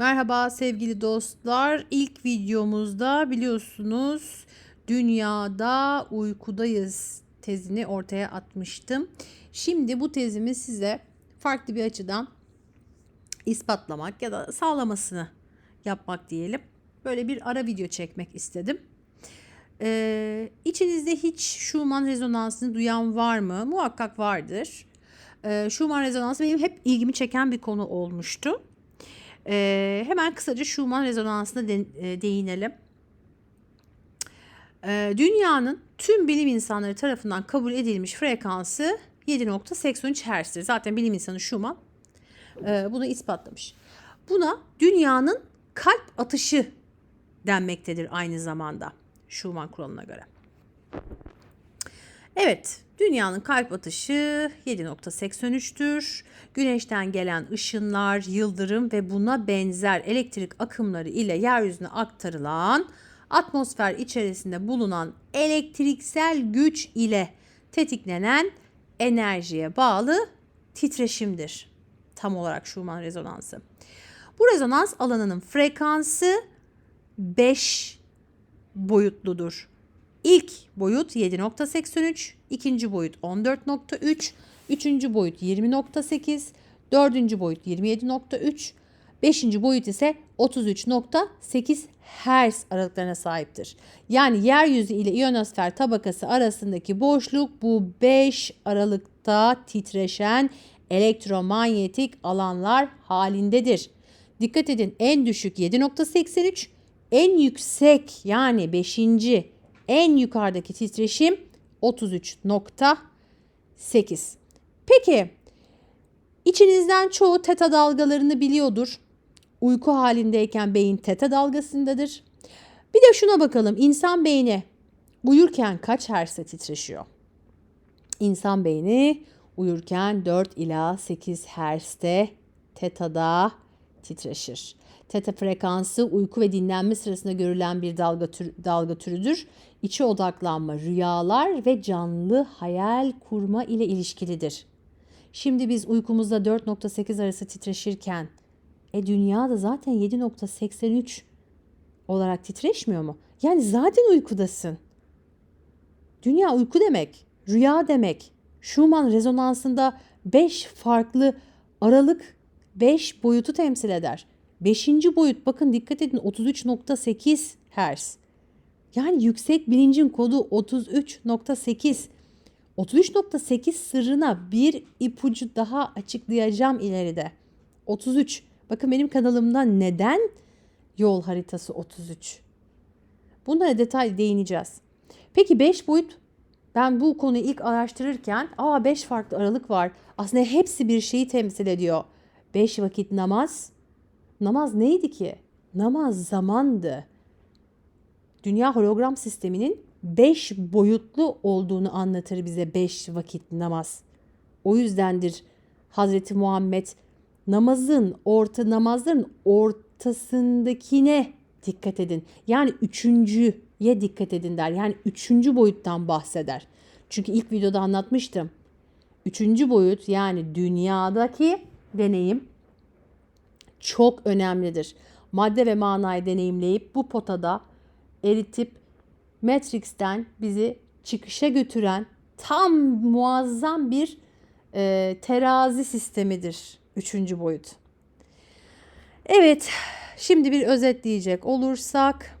Merhaba sevgili dostlar. İlk videomuzda biliyorsunuz dünyada uykudayız tezini ortaya atmıştım. Şimdi bu tezimi size farklı bir açıdan ispatlamak ya da sağlamasını yapmak diyelim. Böyle bir ara video çekmek istedim. Ee, içinizde hiç Schumann rezonansını duyan var mı? Muhakkak vardır. Ee, Schumann rezonansı benim hep ilgimi çeken bir konu olmuştu. Ee, hemen kısaca Schumann rezonansına de, e, değinelim. Ee, dünyanın tüm bilim insanları tarafından kabul edilmiş frekansı 7.83 Hz'tir. Zaten bilim insanı Schumann e, bunu ispatlamış. Buna dünyanın kalp atışı denmektedir aynı zamanda Schumann kuralına göre. Evet, dünyanın kalp atışı 7.83'tür. Güneşten gelen ışınlar, yıldırım ve buna benzer elektrik akımları ile yeryüzüne aktarılan atmosfer içerisinde bulunan elektriksel güç ile tetiklenen enerjiye bağlı titreşimdir. Tam olarak Schumann rezonansı. Bu rezonans alanının frekansı 5 boyutludur. İlk boyut 7.83, ikinci boyut 14.3, üçüncü boyut 20.8, dördüncü boyut 27.3, beşinci boyut ise 33.8 Hz aralıklarına sahiptir. Yani yeryüzü ile ionosfer tabakası arasındaki boşluk bu 5 aralıkta titreşen elektromanyetik alanlar halindedir. Dikkat edin en düşük 7.83, en yüksek yani 5. en yukarıdaki titreşim 33.8. Peki içinizden çoğu teta dalgalarını biliyordur. Uyku halindeyken beyin teta dalgasındadır. Bir de şuna bakalım insan beyni uyurken kaç hertz'e titreşiyor? İnsan beyni uyurken 4 ila 8 hertz'te tetada titreşir. Teta frekansı uyku ve dinlenme sırasında görülen bir dalga, tür, dalga türüdür. İçe odaklanma, rüyalar ve canlı hayal kurma ile ilişkilidir. Şimdi biz uykumuzda 4.8 arası titreşirken e dünya da zaten 7.83 olarak titreşmiyor mu? Yani zaten uykudasın. Dünya uyku demek, rüya demek. Schumann rezonansında 5 farklı aralık 5 boyutu temsil eder. 5. boyut bakın dikkat edin 33.8 Hz. Yani yüksek bilincin kodu 33.8. 33.8 sırrına bir ipucu daha açıklayacağım ileride. 33. Bakın benim kanalımda neden yol haritası 33? Bunlara detay değineceğiz. Peki 5 boyut ben bu konuyu ilk araştırırken aa 5 farklı aralık var. Aslında hepsi bir şeyi temsil ediyor. 5 vakit namaz. Namaz neydi ki? Namaz zamandı. Dünya hologram sisteminin 5 boyutlu olduğunu anlatır bize 5 vakit namaz. O yüzdendir Hazreti Muhammed namazın orta namazların ortasındakine dikkat edin. Yani üçüncüye dikkat edin der. Yani üçüncü boyuttan bahseder. Çünkü ilk videoda anlatmıştım. Üçüncü boyut yani dünyadaki deneyim çok önemlidir. Madde ve manayı deneyimleyip bu potada eritip Matrix'ten bizi çıkışa götüren tam muazzam bir e, terazi sistemidir üçüncü boyut. Evet, şimdi bir özetleyecek olursak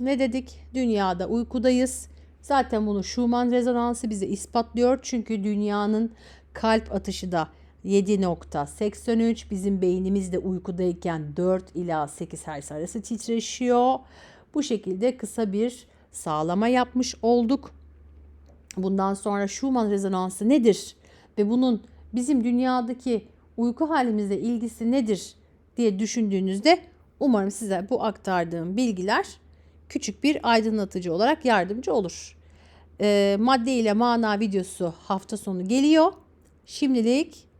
ne dedik? Dünyada uykudayız. Zaten bunu Schumann rezonansı bize ispatlıyor. Çünkü dünyanın kalp atışı da 7.83 bizim beynimiz de uykudayken 4 ila 8 Hz arası titreşiyor. Bu şekilde kısa bir sağlama yapmış olduk. Bundan sonra Schumann rezonansı nedir ve bunun bizim dünyadaki uyku halimizle ilgisi nedir diye düşündüğünüzde umarım size bu aktardığım bilgiler küçük bir aydınlatıcı olarak yardımcı olur. E, madde ile mana videosu hafta sonu geliyor. Şimdilik